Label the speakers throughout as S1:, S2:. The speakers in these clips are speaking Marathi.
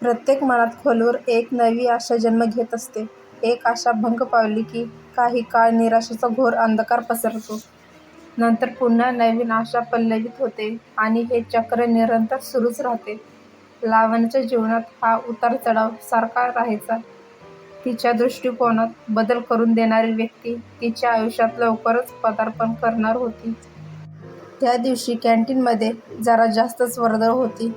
S1: प्रत्येक मनात खोलवर एक नवी आशा जन्म घेत असते. एक आशा भंग पावली की काही काळ निराशेचा घोर अंधकार पसरतो. नंतर पुन्हा नवीन आशा पल्लवित होते आणि हे चक्र निरंतर सुरूच राहते. लावण्याच्या जीवनात हा उतार-चढाव सारखा राहायचा. तिच्या दृष्टिकोनात बदल करून देणारी व्यक्ती तिच्या आयुष्यात लवकरच पदार्पण करणार होती. त्या दिवशी कॅन्टीनमध्ये जरा जास्तच वर्दळ होती.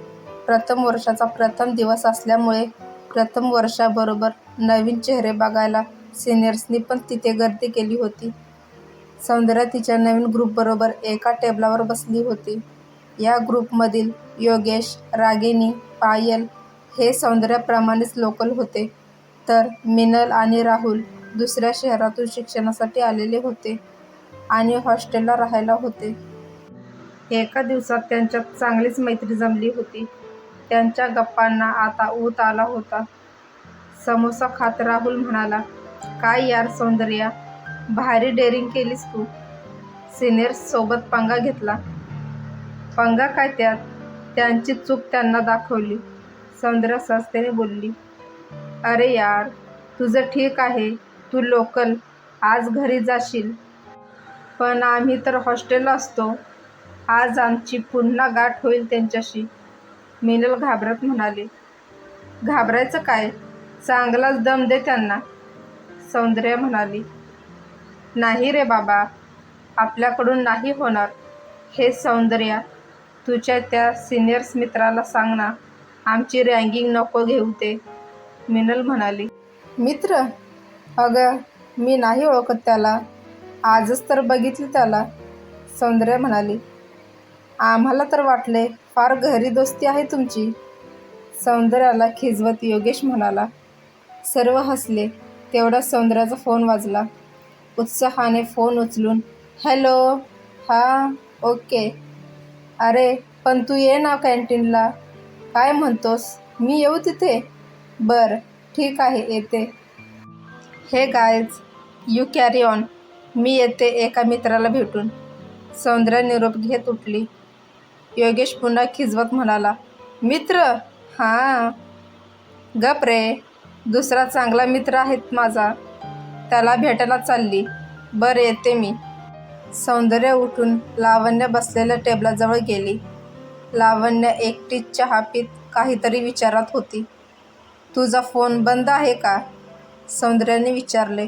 S1: प्रथम वर्षाचा प्रथम दिवस असल्यामुळे प्रथम वर्षाबरोबर नवीन चेहरे बघायला सिनियर्सनी पण तिथे गर्दी केली होती. सौंदर्या तिच्या नवीन ग्रुपबरोबर एका टेबलावर बसली होती. या ग्रुपमधील योगेश, रागिनी, पायल हे सौंदर्याप्रमाणेच लोकल होते, तर मिनल आणि राहुल दुसऱ्या शहरातून शिक्षणासाठी आलेले होते आणि हॉस्टेलला राहायला होते. एका दिवसात त्यांच्यात चांगलीच मैत्री जमली होती. त्यांच्या गप्पांना आता ऊत आला होता. समोसा खात राहुल म्हणाला, काय यार सौंदर्या, भारी डेअरिंग केलीस तू. सिनियर्ससोबत पंगा घेतला. पंगा काय त्यात, त्यांची चूक त्यांना दाखवली. सौंदर्या सहजतेने बोलली. अरे यार, तुझं ठीक आहे तू लोकल, आज घरी जाशील. पण आम्ही तर हॉस्टेलला असतो. आज आमची पुन्हा गाठ होईल त्यांच्याशी. मिनल घाबरत म्हणाली. घाबरायचं काय, चांगलाच दम दे त्यांना. सौंदर्य म्हणाली. नाही रे बाबा, आपल्याकडून नाही होणार. हे सौंदर्या, तुझ्या त्या सिनियर्स मित्राला सांग ना, आमची रँगिंग नको घेऊ ते. मिनल म्हणाली. मित्र? अगं, मी नाही ओळखत त्याला. आजच तर बघितली त्याला. सौंदर्य म्हणाली. आम्हाला तर वाटले फार गहरी दोस्ती आहे तुमची. सौंदर्याला खिजवत योगेश म्हणाला. सर्व हसले. तेवढा सौंदर्याचा फोन वाजला. उत्साहाने फोन उचलून हॅलो, हां, ओके. अरे पण तू ये ना कॅन्टीनला काय म्हणतोस, मी येऊ तिथे? बरं, ठीक आहे येते. Hey guys, you carry on. मी येते एका मित्राला भेटून. सौंदर्या निरोप घेत उठली. योगेश पुन्हा खिजवत म्हणाला. मित्र? हां. गप रे, दुसरा चांगला मित्र आहेत माझा. त्याला भेटायला चालली. बरं येते मी. सौंदर्य उठून लावण्य बसलेल्या टेबलाजवळ गेली. लावण्य एकटीच चहा पीत काहीतरी विचारात होती. तुझा फोन बंद आहे का? सौंदर्याने विचारले.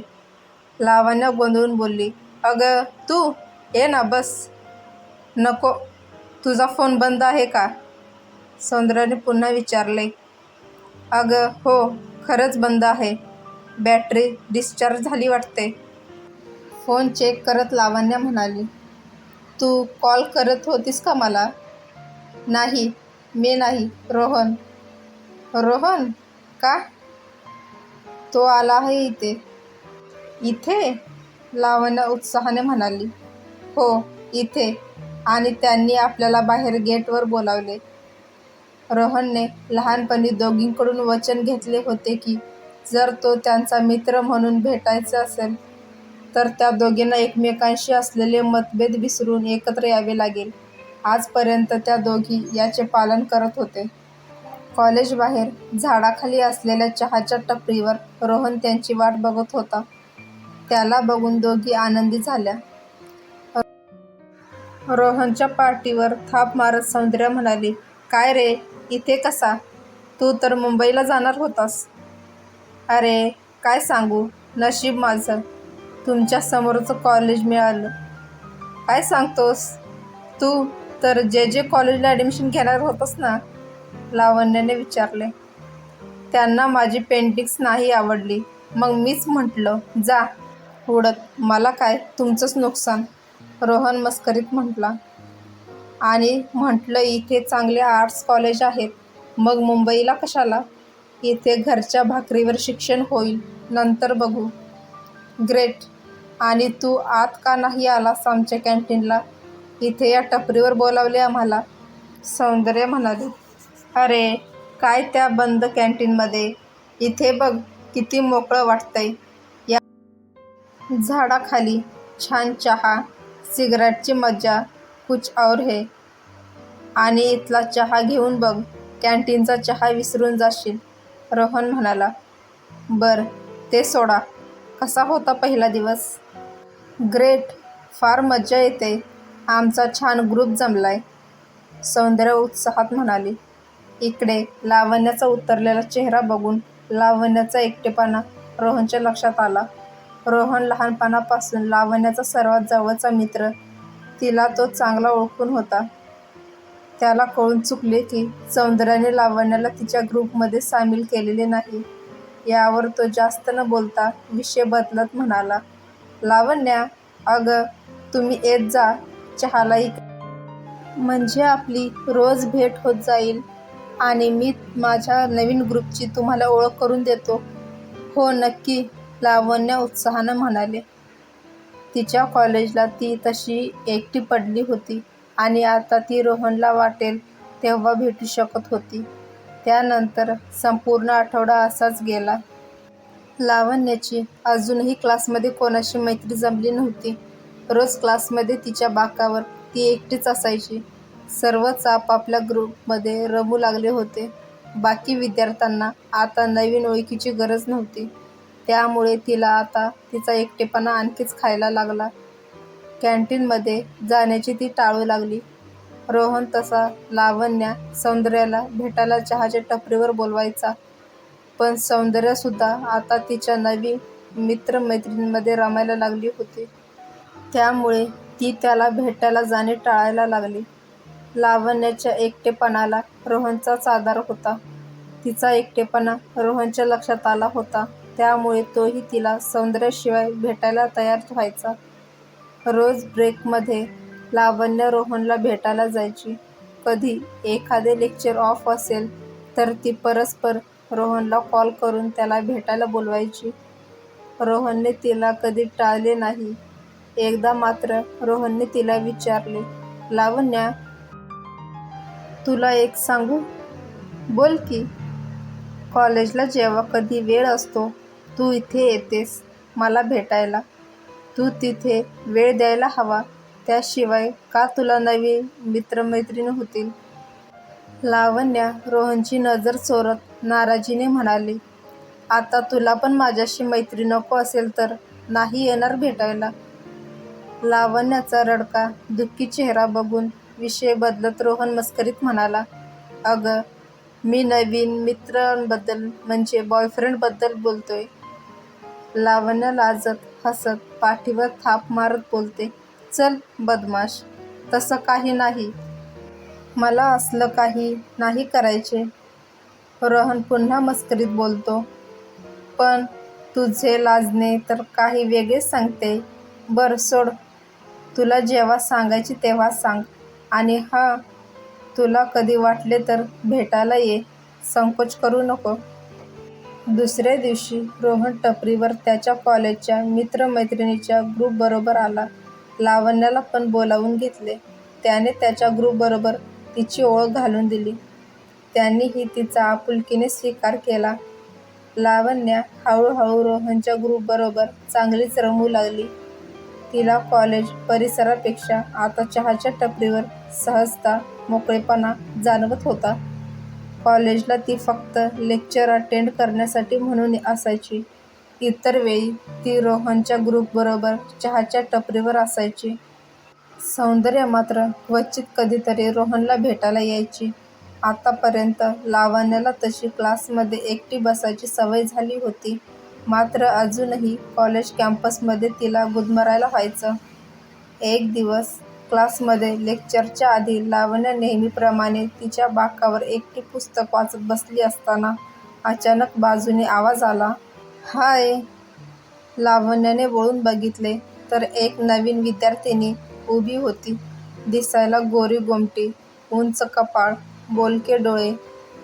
S1: लावण्य गोंधळून बोलली. अगं तू, ये ना बस. नको, तुझा फोन बंद आहे का? सौंदर्याने पुन्हा विचारले. अगं हो, खरंच बंद आहे. बॅटरी डिस्चार्ज झाली वाटते. फोन चेक करत लावण्या म्हणाली. तू कॉल करत होतीस का मला? नाही, मी नाही, रोहन. रोहन? का? तो आला आहे इथे. इथे? लावण्या उत्साहाने म्हणाली. हो, इथे आणि त्यांनी आपल्याला बाहेर गेटवर बोलावले. रोहनने लहानपणी दोघींकडून वचन घेतले होते की जर तो त्यांचा मित्र म्हणून भेटायचा असेल, तर त्या दोघींना एकमेकांशी असलेले मतभेद विसरून एकत्र यावे लागेल. आजपर्यंत त्या दोघी याचे पालन करत होते. कॉलेजबाहेर झाडाखाली असलेल्या चहाच्या टपरीवर रोहन त्यांची वाट बघत होता. त्याला बघून दोघी आनंदी झाल्या. रोहनच्या पाठीवर थाप मारत सौंदर्या म्हणाली. काय रे, इथे कसा? तू तर मुंबईला जाणार होतास. अरे काय सांगू, नशीब माझं, तुमच्या समोरचं कॉलेज मिळालं. काय सांगतोस? तू तर जे. जे. कॉलेजला ॲडमिशन घेणार होतास ना? लावण्याने विचारले. त्यांना माझी पेंटिंग्स नाही आवडली. मग मीच म्हटलं जा उडत, मला काय, तुमचंच नुकसान. रोहन मस्करीत म्हटला आणि म्हटलं इथे चांगले आर्ट्स कॉलेज आहेत, मग मुंबईला कशाला? इथे घरच्या भाकरीवर शिक्षण होईल, नंतर बघू. ग्रेट. आणि तू आत का नाही आलास आमच्या कॅन्टीनला इथे या टपरीवर बोलावले आम्हाला. सौंदर्य म्हणाले अरे काय त्या बंद कॅन्टीनमध्ये इथे बघ किती मोकळं वाटतंय. या झाडाखाली छान चहा, सिगारेटची मज्जा कुछ और है. आणि इथला चहा घेऊन बघ, कॅन्टीनचा चहा विसरून जाशील रोहन म्हणाला. बर ते सोडा. कसा होता पहिला दिवस? ग्रेट फार मज्जा येते. आमचा छान ग्रुप जमलाय. सौंदर्य उत्साहात म्हणाली. इकडे लावण्याचा उतरलेला चेहरा बघून लावण्याचा एकटेपणा रोहनच्या लक्षात आला. रोहन लहानपणापासून लावण्याचा सर्वात जवळचा मित्र. तिला तो चांगला ओळखून होता. त्याला कळून चुकले की सौंदर्याने लावण्याला तिच्या ग्रुपमध्ये सामील केलेले नाही. यावर तो जास्त न बोलता विषय बदलत म्हणाला लावण्या अगं तुम्ही येत जा चहाला इक म्हणजे आपली रोज भेट होत जाईल आणि मी माझ्या नवीन ग्रुपची तुम्हाला ओळख करून देतो. हो नक्की. लावण्य उत्साहानं म्हणाले. तिच्या कॉलेजला ती तशी एकटी पडली होती आणि आता ती रोहनला वाटेल तेव्हा भेटू शकत होती. त्यानंतर संपूर्ण आठवडा असाच गेला. लावण्याची अजूनही क्लासमध्ये कोणाशी मैत्री जमली नव्हती. रोज क्लासमध्ये तिच्या बाकावर ती एकटीच असायची. सर्वच आपापल्या ग्रुपमध्ये रमू लागले होते. बाकी विद्यार्थ्यांना आता नवीन ओळखीची गरज नव्हती. त्यामुळे तिला आता तिचा एकटेपणा आणखीच खायला लागला. कॅन्टीनमध्ये जाण्याची ती टाळू लागली. रोहन तसा लावण्या सौंदर्याला भेटायला चहाच्या टपरीवर बोलवायचा. पण सौंदर्यसुद्धा आता तिच्या नवीन मित्रमैत्रिणींमध्ये रमायला लागली होती. त्यामुळे ती त्याला भेटायला जाणे टाळायला लागली. लावण्याच्या एकटेपणाला रोहनचाच आधार होता. तिचा एकटेपणा रोहनच्या लक्षात आला होता. त्यामुळे तोही तिला सौंदर्याशिवाय भेटायला तयार व्हायचा. रोज ब्रेकमध्ये लावण्य रोहनला भेटायला जायची. कधी एखादे लेक्चर ऑफ असेल तर ती परस्पर रोहनला कॉल करून त्याला भेटायला बोलवायची. रोहनने तिला कधी टाळले नाही. एकदा मात्र रोहनने तिला विचारले लावण्या तुला एक सांगू? बोल की. कॉलेजला जेव्हा कधी वेळ असतो तू इथे येतेस मला भेटायला. तू तिथे वेळ द्यायला हवा. त्याशिवाय का तुला नवीन मित्रमैत्रिणी होतील? लावण्या रोहनची नजर चोरत नाराजीने म्हणाली आता तुला पण माझ्याशी मैत्री नको असेल तर नाही येणार भेटायला लावण्याचा रडका दुःखी चेहरा बघून विषय बदलत रोहन मस्करीत म्हणाला अगं मी नवीन मित्रांबद्दल म्हणजे बॉयफ्रेंडबद्दल बोलतोय. लावण्य लाजत हसत पाठीवर थाप मारत बोलते चल बदमाश तसं काही नाही. मला असलं काही नाही करायचे. रोहन पुन्हा मस्करीत बोलतो पण तुझे लाजणे तर काही वेगळेच सांगते. बरं सोड. तुला जेव्हा सांगायची तेव्हा सांग. आणि हां तुला कधी वाटले तर भेटायला ये. संकोच करू नको. दुसऱ्या दिवशी रोहन टपरीवर त्याच्या कॉलेजच्या मित्रमैत्रिणीच्या ग्रुपबरोबर आला. लावण्याला पण बोलावून घेतले. त्याने त्याच्या ग्रुपबरोबर तिची ओळख घालून दिली. त्यांनीही तिचा आपुलकीने स्वीकार केला. लावण्या हळूहळू रोहनच्या ग्रुपबरोबर चांगलीच रमू लागली. तिला कॉलेज परिसरापेक्षा आता चहाच्या टपरीवर सहजता मोकळेपणा जाणवत होता. कॉलेजला ती फक्त लेक्चर अटेंड करण्यासाठी म्हणून असायची. इतर वेळी ती रोहनच्या ग्रुपबरोबर चहाच्या टपरीवर असायची. सौंदर्य मात्र क्वचित कधीतरी रोहनला भेटायला यायची. आतापर्यंत लावण्याला तशी क्लासमध्ये एकटी बसायची सवय झाली होती. मात्र अजूनही कॉलेज कॅम्पसमध्ये तिला गुदमरायला व्हायचं. एक दिवस क्लासमध्ये लेक्चरच्या आधी लावण्य नेहमीप्रमाणे तिच्या बाकावर एकटी पुस्तक वाचत बसली असताना अचानक बाजूने आवाज आला हाय. लावण्याने वळून बघितले तर एक नवीन विद्यार्थिनी उभी होती दिसायला गोरी गोमटी उंच कपाळ बोलके डोळे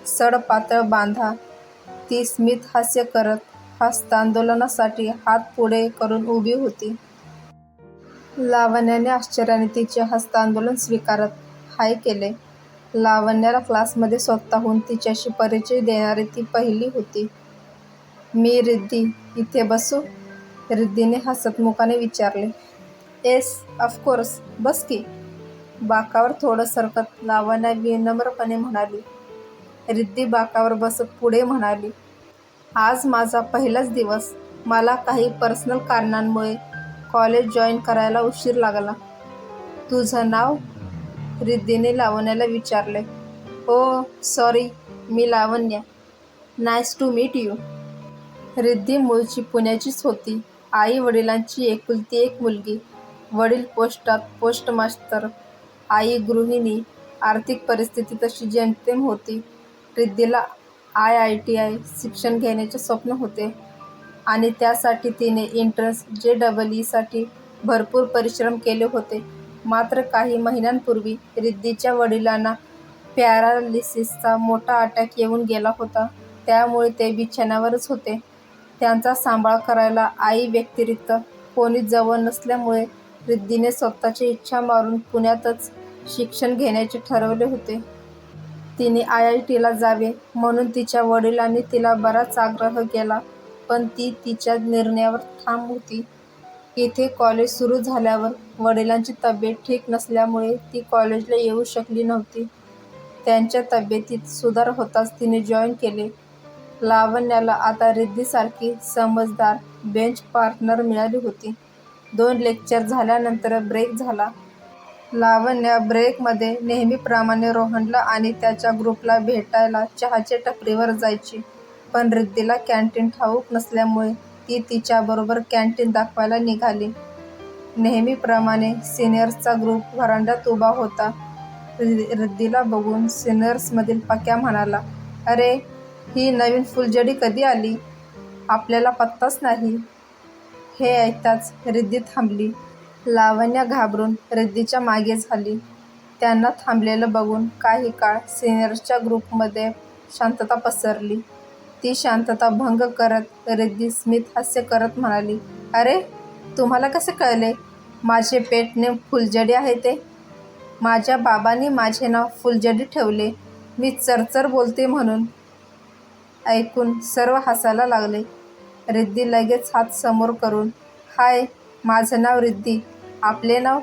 S1: सडपातळ बांधा. ती स्मित हास्य करत हस्तांदोलनासाठी हात पुढे करून उभी होती. लावण्याने आश्चर्याने तिचे हस्तांदोलन स्वीकारत हाय केले. लावण्याला क्लासमध्ये स्वतःहून तिच्याशी परिचय देणारी ती पहिली होती. मी रिद्धी इथे बसू? रिद्धीने हसतमुखाने विचारले. येस ऑफकोर्स बस की. बाकावर थोडं सरकत लावण्या विनम्रपणे म्हणाली. रिद्धी बाकावर बसत पुढे म्हणाली. आज माझा पहिलाच दिवस. मला काही पर्सनल कारणांमुळे कॉलेज जॉईन करायला उशीर लागला. तुझं नाव? रिद्धीने लावण्याला विचारले. हो sorry me Lavanya. Nice to meet you. Riddhi मूळची पुण्याचीच होती. आई वडिलांची एकुलती एक मुलगी. वडील पोस्टात पोस्टमास्तर. आई गृहिणी. आर्थिक परिस्थिती तशी जेमतेम होती. रिद्धीला आय आय टी आय शिक्षण घेण्याचे स्वप्न होते आणि त्यासाठी तिने एंट्रन्स ईसाठी भरपूर परिश्रम केले होते. मात्र काही महिन्यांपूर्वी रिद्धीच्या वडिलांना पॅरालिसिसचा मोठा अटॅक येऊन गेला होता. त्यामुळे ते बिछाण्यावरच होते. त्यांचा सांभाळ करायला आई व्यतिरिक्त कोणी जवळ नसल्यामुळे रिद्धीने स्वतःची इच्छा मारून पुण्यातच शिक्षण घेण्याचे ठरवले होते. तिने आय आय टीला जावे म्हणून तिच्या वडिलांनी तिला बराच आग्रह केला पण ती तिच्या निर्णयावर ठाम होती. इथे कॉलेज सुरू झाल्यावर वडिलांची तब्येत ठीक नसल्यामुळे ती कॉलेजला येऊ शकली नव्हती. त्यांच्या तब्येतीत सुधार होताच तिने जॉईन केले. लावण्याला आता रिद्धीसारखी समजदार बेंच पार्टनर मिळाली होती. दोन लेक्चर झाल्यानंतर ब्रेक झाला. लावण्या ब्रेकमध्ये नेहमीप्रमाणे रोहनला आणि त्याच्या ग्रुपला भेटायला चहाच्या टपरीवर जायची. पण रिद्धीला कॅन्टीन ठाऊक नसल्यामुळे ती तिच्याबरोबर कँटीन दाखवायला निघाली. नेहमीप्रमाणे सिनियर्सचा ग्रुप व्हरांड्यात उभा होता. रिद्धीला बघून सिनियर्समधील पक्या म्हणाला, अरे ही नवीन फुलझडी कधी आली? आपल्याला पत्ताच नाही. हे ऐकताच रिद्धी थांबली. लावण्या घाबरून रिद्धीच्या मागे झाली. त्यांना थांबलेलं बघून काही काळ सिनियर्सच्या ग्रुपमध्ये शांतता पसरली. ती शांतता भंग करत रिद्धी स्मितहास्य करत म्हणाली, अरे तुम्हाला कसे कळले माझे पेटने फुलजडी फुलझडी आहे ते? माझ्या बाबांनी माझे नाव फुलझडी ठेवले. मी चरचर बोलते म्हणून. ऐकून सर्व हसायला लागले. रिद्धी लगेच हात समोर करून, हाय माझं नाव रिद्धी. आपले नाव?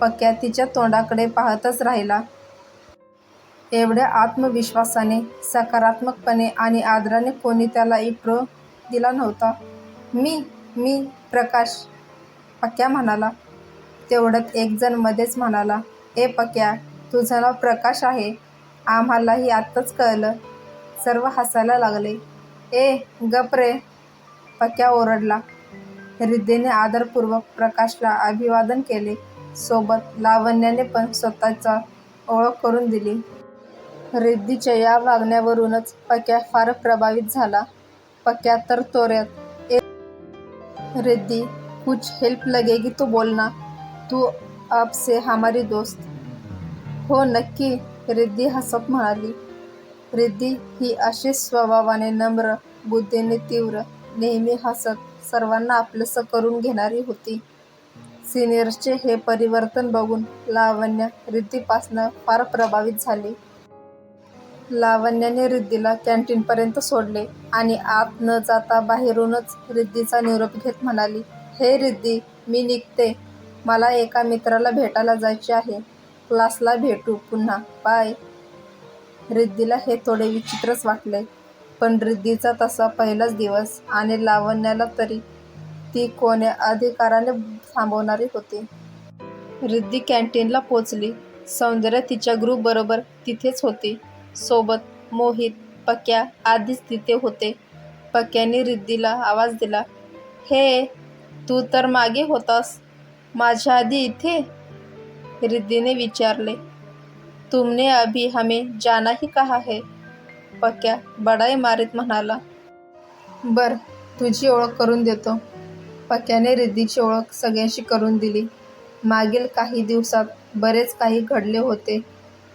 S1: पक्या तिच्या तोंडाकडे पाहतच राहिला. एवढ्या आत्मविश्वासाने, सकारात्मकपणे आणि आदराने कोणी त्याला इप्रो दिला नव्हता. मी मी प्रकाश पक्या म्हणाला. तेवढ्यात एकजण मध्येच म्हणाला, ए पक्या तुझं नाव प्रकाश आहे. आम्हालाही आत्ताच कळलं. सर्व हसायला लागले. ए गप्प रे. पक्या ओरडला. रिद्धीने आदरपूर्वक प्रकाशला अभिवादन केले. सोबत लावण्याने पण स्वतःचा ओळख करून दिली. रिद्धीच्या या वागण्यावरूनच पक्या फार प्रभावित झाला. पक्या तर तोऱ्यात, ए रिद्धी कुछ हेल्प लगेगी तो बोलना. तू आपसे हमारी दोस्त. हो नक्की रिद्धी हसत म्हणाली. रिद्धी ही अशी स्वभावाने नम्र, बुद्धीने तीव्र, नेहमी हसत सर्वांना आपलंसं करून घेणारी होती. सिनियर्सचे हे परिवर्तन बघून लावण्य रिद्धीपासनं फार प्रभावित झाली. लावण्याने रिद्धीला कॅन्टीनपर्यंत सोडले आणि आत न जाता बाहेरूनच रिद्धीचा निरोप घेत म्हणाली, हे रिद्धी मी निघते. मला एका मित्राला भेटायला जायचे आहे. क्लासला भेटू पुन्हा बाय. रिद्धीला हे थोडे विचित्रच वाटले. पण रिद्धीचा तसा पहिलाच दिवस आणि लावण्याला तरी ती कोण्या अधिकाराने थांबवणारी होती. रिद्धी कॅन्टीनला पोचली. सौंदर्य तिच्या ग्रुपबरोबर तिथेच होती. सोबत मोहित, पक्या आधीच तिथे होते. पक्याने रिद्धीला आवाज दिला, हे तू तर मागे होतास. माझ्या आधी इथे? रिद्धीने विचारले. तुमने अभी हमें जाना ही कहा है? पक्या बडाई मारीत म्हणाला. बरं तुझी ओळख करून देतो. पक्याने रिद्धीची ओळख सगळ्यांशी करून दिली. मागील काही दिवसात बरेच काही घडले होते.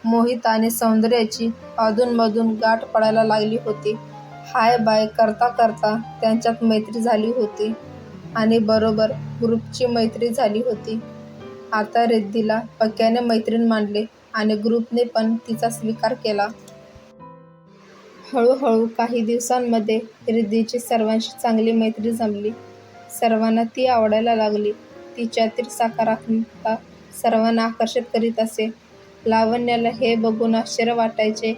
S1: मोहित आणि सौंदर्याची अधूनमधून गाठ पडायला लागली होती. हाय बाय करता करता त्यांच्यात मैत्री झाली होती आणि बरोबर ग्रुपची मैत्री झाली होती. आता रिद्धीला पक्याने मैत्रीण मानले आणि ग्रुपने पण तिचा स्वीकार केला. हळूहळू काही दिवसांमध्ये रिद्धीची सर्वांशी चांगली मैत्री जमली. सर्वांना ती आवडायला लागली. तिच्यातील सकारात्मकता सर्वांना आकर्षित करीत असे. लावण्याला हे बघून आश्चर्य वाटायचे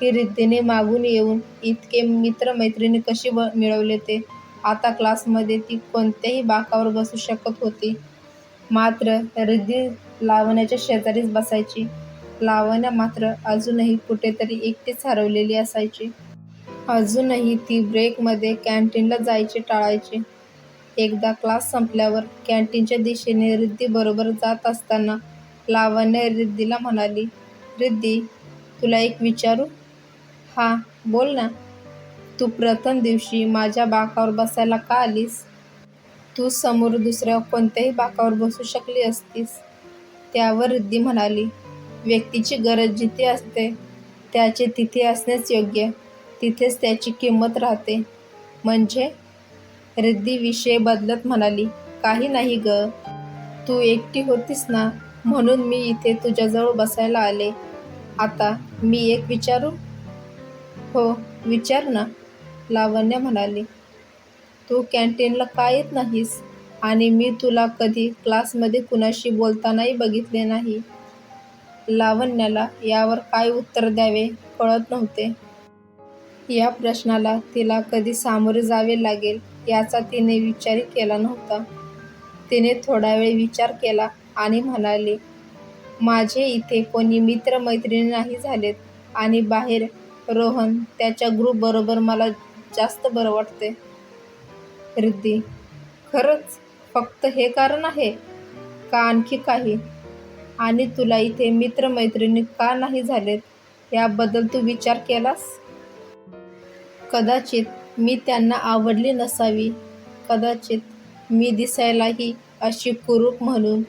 S1: की रिद्धीने मागून येऊन इतके मित्रमैत्रिणी कशी मिळवले ते. आता क्लासमध्ये ती कोणत्याही बाकावर बसू शकत होती. मात्र रिद्धी लावण्याच्या शेजारीच बसायची. लावण्या मात्र अजूनही कुठेतरी एकटीच हरवलेली असायची. अजूनही ती ब्रेकमध्ये कॅन्टीनला जायची टाळायची. एकदा क्लास संपल्यावर कॅन्टीनच्या दिशेने रिद्धीबरोबर जात असताना लावण्य रिद्धीला म्हणाली, रिद्धी, तुला एक विचारू? हा, बोल ना. तू प्रथम दिवशी माझ्या बाकावर बसायला का आलीस? तू समोर दुसऱ्या कोणत्याही बाकावर बसू शकली असतीस. त्यावर रिद्धी म्हणाली, व्यक्तीची गरज जिथे असते त्याचे तिथे असणेच योग्य. तिथेच त्याची किंमत राहते. म्हणजे? रिद्धी विषय बदलत म्हणाली, काही नाही गं. तू एकटी होतीस ना म्हणून मी इथे तुझ्याजवळ बसायला आले. आता मी एक विचारू? हो, विचार ना, लावण्या म्हणाली. तू कॅन्टीनला का येत नाहीस? आणि मी तुला कधी क्लासमध्ये कुणाशी बोलतानाही बघितले नाही. लावण्याला यावर काय उत्तर द्यावे कळत नव्हते. या प्रश्नाला तिला कधी सामोरे जावे लागेल याचा तिने विचारही केला नव्हता. तिने थोडा वेळ विचार केला आणि म्हणाली, माझे इथे कोणी मित्रमैत्रिणी नाही झालेत आणि बाहेर रोहन त्याच्या ग्रुपबरोबर मला जास्त बरं वाटते रिद्धी, खरंच फक्त हे कारण आहे? का आणखी काही? आणि तुला इथे मित्रमैत्रिणी का नाही झालेत याबद्दल तू विचार केलास? कदाचित मी त्यांना आवडली नसावी. कदाचित मी दिसायलाही अशी कुरूप म्हणून.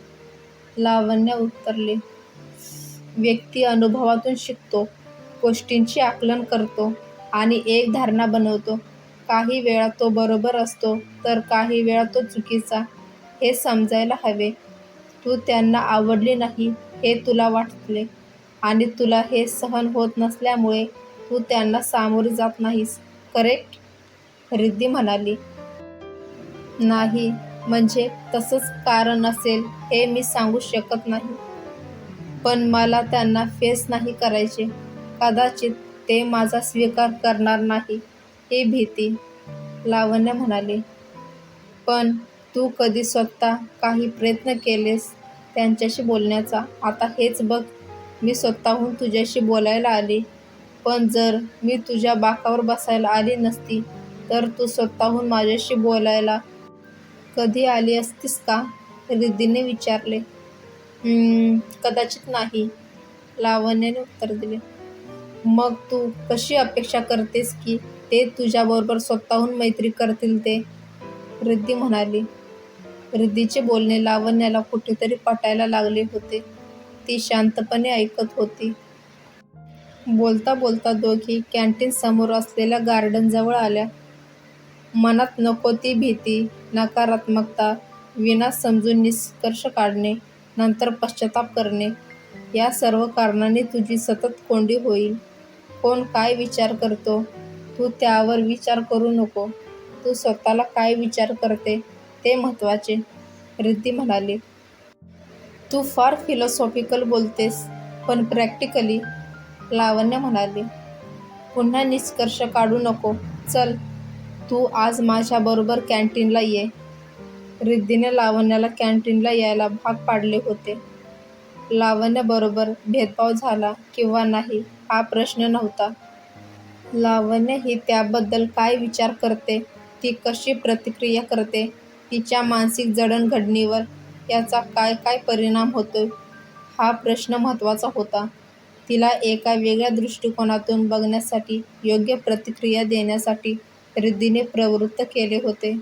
S1: लावण्या उतरले व्यक्ती अनुभवातून शिकतो, गोष्टींची आकलन करतो आणि एक धारणा बनवतो. काही वेळा तो बरोबर असतो तर काही वेळा तो चुकीचा. हे समजायला हवे. तू त्यांना आवडली नाही हे तुला वाटले आणि तुला हे सहन होत नसल्यामुळे तू त्यांना सामोरे जात नाहीस, करेक्ट? रिद्धी म्हणाली, नाही, म्हणजे तसंच कारण असेल हे मी सांगू शकत नाही. पण मला त्यांना फेस नाही करायचे. कदाचित ते माझा स्वीकार करणार नाही ही भीती. लावण्या म्हणाली, पण तू कधी स्वतः काही प्रयत्न केलेस त्यांच्याशी बोलण्याचा? आता हेच बघ, मी स्वतःहून तुझ्याशी बोलायला आली. पण जर मी तुझ्या बाकावर बसायला आली नसती तर तू स्वतःहून माझ्याशी बोलायला कधी आली असतीस का? रिद्धीने विचारले. कदाचित नाही, लावण्याने उत्तर दिले. मग तू कशी अपेक्षा करतेस की ते तुझ्याबरोबर स्वतःहून मैत्री करतील ते? रिद्धी म्हणाली. रिद्धीचे बोलणे लावण्याला कुठेतरी पटायला लागले होते. ती शांतपणे ऐकत होती. बोलता बोलता दोघी कॅन्टीनसमोर असलेल्या गार्डनजवळ आल्या. मनात नको ती भीती, नकारात्मकता, विना समजून निष्कर्ष काढणे, नंतर पश्चाताप करणे या सर्व कारणाने तुझी सतत कोंडी होईल. कोण काय विचार करतो तू त्यावर विचार करू नको. तू स्वतःला काय विचार करते ते महत्त्वाचे, रिद्धी म्हणाली. तू फार फिलॉसॉफिकल बोलतेस, पण प्रॅक्टिकली? लावण्या म्हणाली. पुन्हा निष्कर्ष काढू नको. चल, तू आज माझ्याबरोबर कॅन्टीनला ये. रिद्धीने लावण्याला कॅन्टीनला यायला भाग पाडले होते. लावण्याबरोबर भेदभाव झाला किंवा नाही हा प्रश्न नव्हता. लावण्य ही त्याबद्दल काय विचार करते, ती कशी प्रतिक्रिया करते, तिच्या मानसिक जडणघडणीवर याचा काय काय परिणाम होतो हा प्रश्न महत्त्वाचा होता. तिला एका वेगळ्या दृष्टिकोनातून बघण्यासाठी, योग्य प्रतिक्रिया देण्यासाठी रिद्धीने प्रवृत्त केले होते.